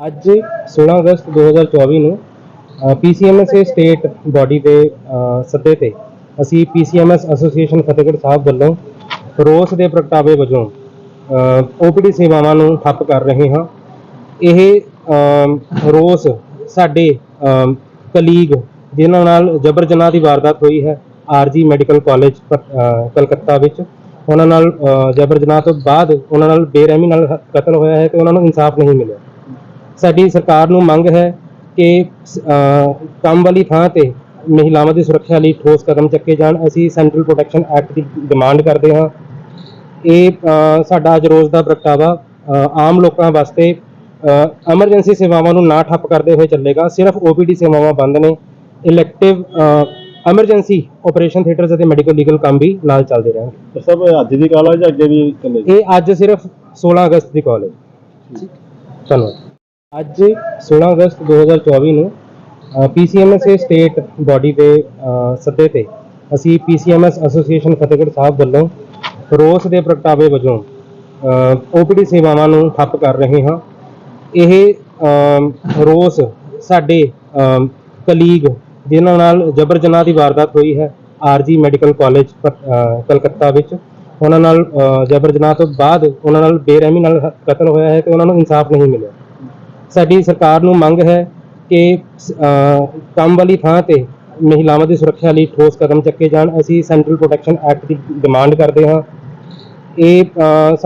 ਅੱਜ 16 ਅਗਸਤ 2024 ਨੂੰ PCMS state body ਦੇ ਸੱਦੇ ਤੇ ਅਸੀਂ ਪੀਸੀਐਮਐਸ ਐਸੋਸੀਏਸ਼ਨ ਫਤਿਹਗੜ੍ਹ ਸਾਹਿਬ ਵੱਲੋਂ ਰੋਸ ਦੇ ਪ੍ਰਗਟਾਵੇ ਵਜੋਂ ਓਪੀਡੀ ਸੇਵਾਵਾਂ ਨੂੰ ਠੱਪ ਕਰ ਰਹੇ ਹਾਂ। ਇਹ ਰੋਸ ਸਾਡੇ ਕਲੀਗ ਜਿਨ੍ਹਾਂ ਨਾਲ ਜਬਰ ਜਨਾਹ ਦੀ ਵਾਰਦਾਤ ਹੋਈ ਹੈ ਆਰਜੀ ਮੈਡੀਕਲ ਕਾਲਜ ਕਲਕੱਤਾ ਵਿੱਚ। ਉਹਨਾਂ ਨਾਲ ਜਬਰ ਜਨਾਹ ਤੋਂ ਬਾਅਦ ਉਹਨਾਂ ਨਾਲ ਬੇਰਹਿਮੀ ਨਾਲ ਕਤਲ ਹੋਇਆ ਹੈ ਤੇ ਉਹਨਾਂ ਨੂੰ ਇਨਸਾਫ ਨਹੀਂ ਮਿਲਿਆ। ਸਾਡੀ ਸਰਕਾਰ ਨੂੰ ਮੰਗ ਹੈ ਕਿ ਕੰਮ ਵਾਲੀ ਥਾਂ ਤੇ ਮਹਿਲਾਵਾਂ ਦੀ ਸੁਰੱਖਿਆ ਲਈ ਠੋਸ ਕਦਮ ਚੱਕੇ ਜਾਣ। ਅਸੀਂ ਸੈਂਟਰਲ ਪ੍ਰੋਟੈਕਸ਼ਨ ਐਕਟ ਦੀ ਡਿਮਾਂਡ ਕਰਦੇ ਹਾਂ। ਇਹ ਸਾਡਾ ਅੱਜ ਰੋਜ਼ ਦਾ ਪ੍ਰਗਟਾਵਾ ਆਮ ਲੋਕਾਂ ਵਾਸਤੇ ਐਮਰਜੈਂਸੀ ਸੇਵਾਵਾਂ ਨੂੰ ਨਾ ਠੱਪ ਕਰਦੇ ਹੋਏ ਚੱਲੇਗਾ। ਸਿਰਫ ਓਪੀਡੀ ਸੇਵਾਵਾਂ ਬੰਦ ਨੇ। ਇਲੈਕਟਿਵ ਐਮਰਜੈਂਸੀ ਆਪਰੇਸ਼ਨ ਥੀਏਟਰਸ ਅਤੇ ਮੈਡੀਕਲ ਲੀਗਲ ਕੰਮ ਵੀ ਨਾਲ ਚੱਲਦੇ ਰਹਿਣਗੇ। ਸਭ ਅੱਜ ਦੀ ਕਾਲ ਹੈ ਜਾਂ ਅੱਗੇ ਵੀ ਚੱਲੇ ਇਹ ਅੱਜ ਸਿਰਫ 16 ਅਗਸਤ ਦੀ ਕਾਲ ਹੈ। ਧੰਨਵਾਦ। ਅੱਜ 16 ਅਗਸਤ 2024 ਨੂੰ ਪੀਸੀਐਮਐਸ ਸਟੇਟ ਬਾਡੀ ਦੇ ਸੱਦੇ ਤੇ ਅਸੀਂ ਪੀਸੀਐਮਐਸ ਐਸੋਸੀਏਸ਼ਨ ਫਤਿਹਗੜ੍ਹ ਸਾਹਿਬ ਵੱਲੋਂ ਰੋਸ ਦੇ ਪ੍ਰਗਟਾਵੇ ਵਜੋਂ ਓਪੀਡੀ ਸੇਵਾਵਾਂ ਨੂੰ ਠੱਪ ਕਰ ਰਹੇ ਹਾਂ। ਇਹ ਰੋਸ ਸਾਡੇ ਕਲੀਗ ਜਿਨ੍ਹਾਂ ਨਾਲ ਜਬਰ ਜਨਾਹ ਦੀ ਵਾਰਦਾਤ ਹੋਈ ਹੈ ਆਰਜੀ ਮੈਡੀਕਲ ਕਾਲਜ ਕਲਕੱਤਾ ਵਿੱਚ। ਉਹਨਾਂ ਨਾਲ ਜਬਰ ਜਨਾਹ ਤੋਂ ਬਾਅਦ ਉਹਨਾਂ ਨਾਲ ਬੇਰਹਿਮੀ ਨਾਲ ਕਤਲ ਹੋਇਆ ਹੈ ਤੇ ਉਹਨਾਂ ਨੂੰ ਇਨਸਾਫ ਨਹੀਂ ਮਿਲਿਆ। ਸਾਡੀ ਸਰਕਾਰ ਨੂੰ ਮੰਗ ਹੈ ਕਿ ਕੰਮ ਵਾਲੀ ਥਾਂ ਤੇ ਮਹਿਲਾਵਾਂ ਦੀ ਸੁਰੱਖਿਆ ਲਈ ਠੋਸ ਕਦਮ ਚੱਕੇ ਜਾਣ। ਅਸੀਂ ਸੈਂਟਰਲ ਪ੍ਰੋਟੈਕਸ਼ਨ ਐਕਟ ਦੀ ਡਿਮਾਂਡ ਕਰਦੇ ਹਾਂ। ਇਹ ਅ,